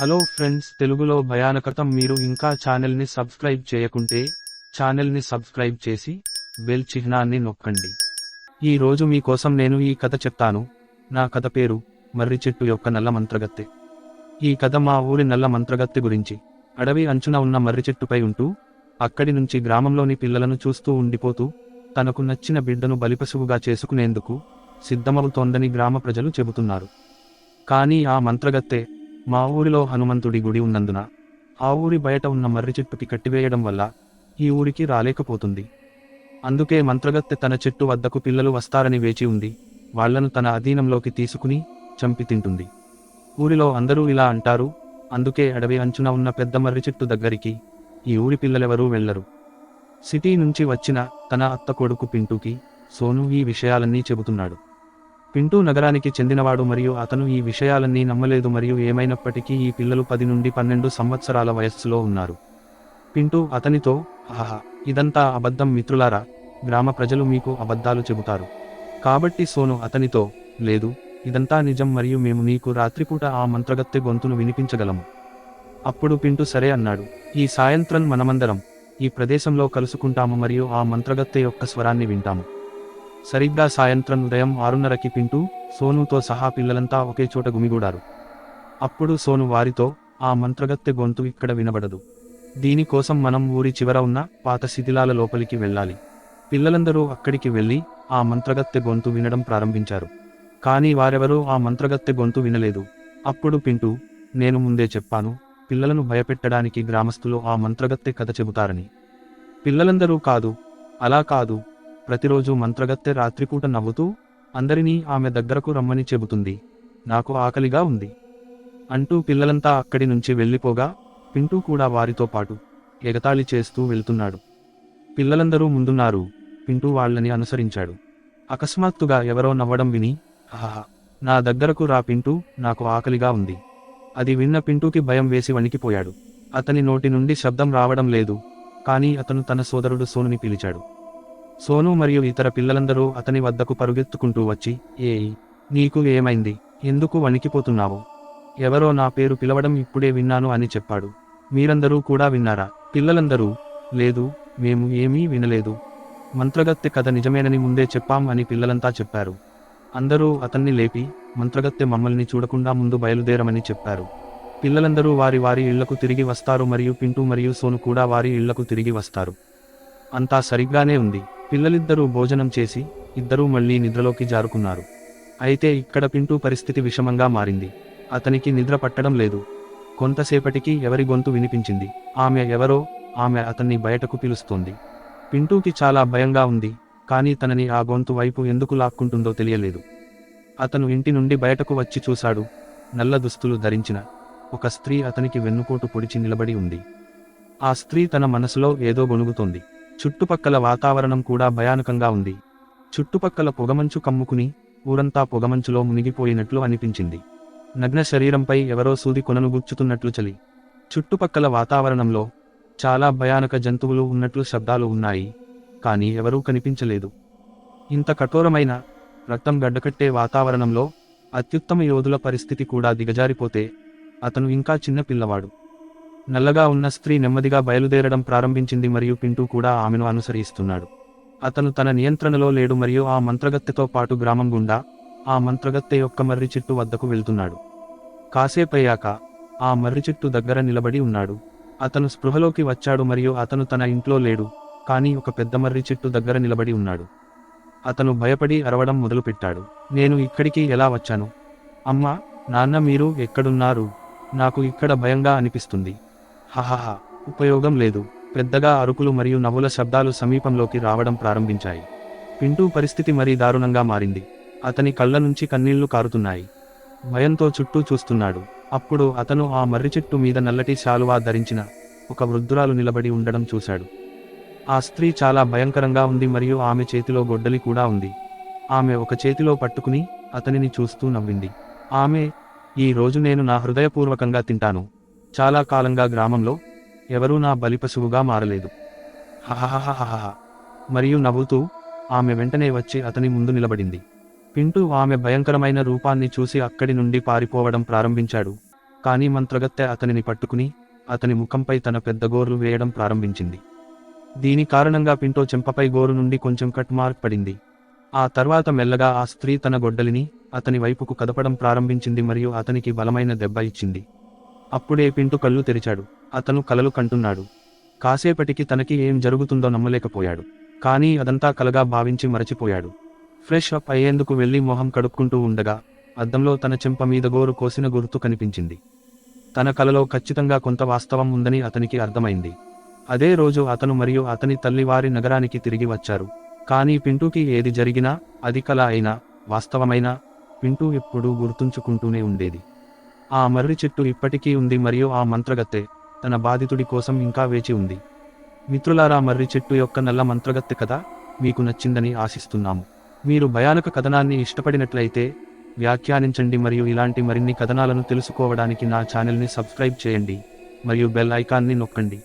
Hello friends తెలుగులో భయానకతం మీరు ఇంకా ఛానల్ని సబ్స్క్రైబ్ చేయకుంటే ఛానల్ని సబ్స్క్రైబ్ చేసి బెల్ చిహ్నాన్ని నొక్కండి. ఈ రోజు మీకోసం నేను ఈ కథ చెప్తాను. నా కథ పేరు మర్రి చెట్టు యొక్క నల్ల మంత్రగత్తె. ఈ కథ మా ఊరి నల్ల మంత్రగత్తె గురించి. అడవి అంచున ఉన్న మర్రి చెట్టుపై ఉంటూ అక్కడి నుంచి గ్రామంలోని పిల్లలను చూస్తూ ఉండిపోతూ తనకు నచ్చిన బిడ్డను బలిపశువుగా చేసుకునేందుకు సిద్ధమవుతోందని గ్రామ ప్రజలు చెబుతున్నారు. కానీ ఆ మంత్రగత్తె మా ఊరిలో హనుమంతుడి గుడి ఉన్నందున ఆ ఊరి బయట ఉన్న మర్రి చెట్టుకి కట్టివేయడం వల్ల ఈ ఊరికి రాలేకపోతుంది. అందుకే మంత్రగత్తె తన చెట్టు వద్దకు పిల్లలు వస్తారని వేచి ఉంది. వాళ్ళను తన అధీనంలోకి తీసుకుని చంపి తింటుంది. ఊరిలో అందరూ ఇలా అంటారు. అందుకే అడవి అంచున ఉన్న పెద్ద మర్రి చెట్టు దగ్గరికి ఈ ఊరి పిల్లలెవరూ వెళ్ళరు సిటీ నుంచి వచ్చిన తన అత్త కొడుకు పింటూకి సోను ఈ విషయాలన్నీ చెబుతున్నాడు. పింటూ నగరానికి చెందినవాడు మరియు అతను ఈ విషయాలన్నీ నమ్మలేదు మరియు ఏమైనప్పటికీ ఈ పిల్లలు పది నుండి పన్నెండు సంవత్సరాల వయస్సులో ఉన్నారు. పింటూ అతనితో ఆహా ఇదంతా అబద్ధం మిత్రులారా గ్రామ ప్రజలు మీకు అబద్ధాలు చెబుతారు. కాబట్టి సోను అతనితో లేదు ఇదంతా నిజం మరియు మేము నీకు రాత్రిపూట ఆ మంత్రగత్తె గొంతును వినిపించగలము. అప్పుడు పింటూ సరే అన్నాడు. ఈ సాయంత్రం మనమందరం ఈ ప్రదేశంలో కలుసుకుంటాము మరియు ఆ మంత్రగత్తె యొక్క స్వరాన్ని వింటాము. సరిగ్గా సాయంత్రం ఉదయం ఆరున్నరకి పింటూ సోనుతో సహా పిల్లలంతా ఒకే చోట గుమిగూడారు. అప్పుడు సోను వారితో ఆ మంత్రగత్తె గొంతు ఇక్కడ వినబడదు. దీనికోసం మనం ఊరి చివర ఉన్న పాత శిథిలాల లోపలికి వెళ్ళాలి. పిల్లలందరూ అక్కడికి వెళ్ళి ఆ మంత్రగత్తె గొంతు వినడం ప్రారంభించారు. కానీ వారెవరూ ఆ మంత్రగత్తె గొంతు వినలేదు. అప్పుడు పింటూ నేను ముందే చెప్పాను పిల్లలను భయపెట్టడానికి గ్రామస్తులు ఆ మంత్రగత్తె కథ చెబుతారని. పిల్లలందరూ కాదు అలా కాదు ప్రతిరోజు మంత్రగత్తె రాత్రిపూట నవ్వుతూ అందరినీ ఆమె దగ్గరకు రమ్మని చెబుతుంది. నాకు ఆకలిగా ఉంది. అంటూ పిల్లలంతా అక్కడి నుంచి వెళ్ళిపోగా పింటూ కూడా వారితో పాటు ఎగతాళి చేస్తూ వెళ్తున్నాడు. పిల్లలందరూ ముందున్నారు. పింటూ వాళ్ళని అనుసరించాడు. అకస్మాత్తుగా ఎవరో నవ్వడం విని ఆహా నా దగ్గరకు రా పింటూ నాకు ఆకలిగా ఉంది అది విన్న పింటూకి భయం వేసి వణికిపోయాడు. అతని నోటి నుండి శబ్దం రావడం లేదు. కానీ అతను తన సోదరుడు సోనుని పిలిచాడు. సోను మరియు ఇతర పిల్లలందరూ అతని వద్దకు పరుగెత్తుకుంటూ వచ్చి ఏయ్ నీకు ఏమైంది? ఎందుకు వణికిపోతున్నావు? ఎవరో నా పేరు పిలవడం ఇప్పుడే విన్నాను అని చెప్పాడు. మీరందరూ కూడా విన్నారా? పిల్లలందరూ లేదు మేము ఏమీ వినలేదు. మంత్రగత్తె కథ నిజమేనని ముందే చెప్పాం అని పిల్లలంతా చెప్పారు. అందరూ అతన్ని లేపి మంత్రగత్తె మమ్మల్ని చూడకుండా ముందు బయలుదేరమని చెప్పారు. పిల్లలందరూ వారి వారి ఇళ్ళకు తిరిగి వస్తారు మరియు పింటూ మరియు సోను కూడా వారి ఇళ్ళకు తిరిగి వస్తారు. అంతా సరిగ్గానే ఉంది. పిల్లలిద్దరూ భోజనం చేసి ఇద్దరూ మళ్ళీ నిద్రలోకి జారుకున్నారు. అయితే ఇక్కడ పింటూ పరిస్థితి విషమంగా మారింది. అతనికి నిద్ర పట్టడం లేదు. కొంతసేపటికి ఎవరి గొంతు వినిపించింది. ఆమె ఎవరో ఆమె అతన్ని బయటకు పిలుస్తోంది. పింటూకి చాలా భయంగా ఉంది కానీ తనని ఆ గొంతు వైపు ఎందుకు లాక్కుంటుందో తెలియలేదు. అతను ఇంటి నుండి బయటకు వచ్చి చూశాడు. నల్ల దుస్తులు ధరించిన ఒక స్త్రీ అతనికి వెన్నుపోటు పొడిచి నిలబడి ఉంది. ఆ స్త్రీ తన మనసులో ఏదో గొణుగుతోంది. చుట్టుపక్కల వాతావరణం కూడా భయానకంగా ఉంది. చుట్టుపక్కల పొగమంచు కమ్ముకుని ఊరంతా పొగమంచులో మునిగిపోయినట్లు అనిపించింది. నగ్న శరీరంపై ఎవరో సూది కొనను గుచ్చుతున్నట్లు చలి. చుట్టుపక్కల వాతావరణంలో చాలా భయానక జంతువులు ఉన్నట్లు శబ్దాలు ఉన్నాయి. కానీ ఎవరూ కనిపించలేదు. ఇంత కఠోరమైన రక్తం గడ్డకట్టే వాతావరణంలో అత్యుత్తమ యోధుల పరిస్థితి కూడా దిగజారిపోతే అతను ఇంకా చిన్న పిల్లవాడు. నల్లగా ఉన్న స్త్రీ నెమ్మదిగా బయలుదేరడం ప్రారంభించింది మరియు పింటూ కూడా ఆమెను అనుసరిస్తున్నాడు. అతను తన నియంత్రణలో లేడు మరియు ఆ మంత్రగత్తెతో పాటు గ్రామం గుండా ఆ మంత్రగత్తె యొక్క మర్రి చెట్టు వద్దకు వెళ్తున్నాడు. కాసేపయ్యాక ఆ మర్రి చెట్టు దగ్గర నిలబడి ఉన్నాడు. అతను స్పృహలోకి వచ్చాడు మరియు అతను తన ఇంట్లో లేడు కానీ ఒక పెద్ద మర్రి చెట్టు దగ్గర నిలబడి ఉన్నాడు. అతను భయపడి అరవడం మొదలుపెట్టాడు. నేను ఇక్కడికి ఎలా వచ్చాను? అమ్మా నాన్న మీరు ఎక్కడున్నారు? నాకు ఇక్కడ భయంగా అనిపిస్తుంది. హహహ ఉపయోగం లేదు. పెద్దగా అరుకులు మరియు నవ్వుల శబ్దాలు సమీపంలోకి రావడం ప్రారంభించాయి. పింటూ పరిస్థితి మరీ దారుణంగా మారింది. అతని కళ్ళ నుంచి కన్నీళ్ళు కారుతున్నాయి. భయంతో చుట్టూ చూస్తున్నాడు. అప్పుడు అతను ఆ మర్రి చెట్టు మీద నల్లటి శాలువా ధరించిన ఒక వృద్ధురాలు నిలబడి ఉండడం చూశాడు. ఆ స్త్రీ చాలా భయంకరంగా ఉంది మరియు ఆమె చేతిలో గొడ్డలి కూడా ఉంది. ఆమె ఒక చేతిలో పట్టుకుని అతనిని చూస్తూ నవ్వింది. ఆమె ఈ రోజు నేను నా హృదయపూర్వకంగా తింటాను. చాలా కాలంగా గ్రామంలో ఎవరూ నా బలిపశువుగా మారలేదు. హహహహహహ. మరియు నవ్వుతూ ఆమె వెంటనే వచ్చి అతని ముందు నిలబడింది. పింటూ ఆమె భయంకరమైన రూపాన్ని చూసి అక్కడి నుండి పారిపోవడం ప్రారంభించాడు. కానీ మంత్రగత్తె అతనిని పట్టుకుని అతని ముఖంపై తన పెద్ద గోర్లు వేయడం ప్రారంభించింది. దీని కారణంగా పింటో చెంపపై గోరు నుండి కొంచెం కట్ మార్క్ పడింది. ఆ తర్వాత మెల్లగా ఆ స్త్రీ తన గొడ్డలిని అతని వైపుకు కదపడం ప్రారంభించింది మరియు అతనికి బలమైన దెబ్బ ఇచ్చింది. అప్పుడే పింటు కళ్ళు తెరిచాడు. అతను కలలు కంటున్నాడు. కాసేపటికి తనకి ఏం జరుగుతుందో నమ్మలేకపోయాడు. కానీ అదంతా కలగా భావించి మరచిపోయాడు. ఫ్రెష్ అప్ అయ్యేందుకు వెళ్ళి మొహం కడుక్కుంటూ ఉండగా అద్దంలో తన చెంప మీద గోరు కోసిన గుర్తు కనిపించింది. తన కలలో ఖచ్చితంగా కొంత వాస్తవం ఉందని అతనికి అర్థమైంది. అదే రోజు అతను మరియు అతని తల్లి వారి నగరానికి తిరిగి వచ్చారు. కానీ పింటూకి ఏది జరిగినా అది కల అయినా వాస్తవమైనా పింటూ ఎప్పుడూ గుర్తుంచుకుంటూనే ఉండేది. ఆ మర్రి చెట్టు ఇప్పటికీ ఉంది మరియు ఆ మంత్రగత్తె తన బాధితుడి కోసం ఇంకా వేచి ఉంది. మిత్రులారా మర్రి చెట్టు యొక్క నల్ల మంత్రగత్తె కథ మీకు నచ్చిందని ఆశిస్తున్నాము. మీరు భయానక కథనాన్ని ఇష్టపడినట్లయితే వ్యాఖ్యానించండి మరియు ఇలాంటి మరిన్ని కథనాలను తెలుసుకోవడానికి నా ఛానల్ని సబ్స్క్రైబ్ చేయండి మరియు బెల్ ఐకాన్ని నొక్కండి.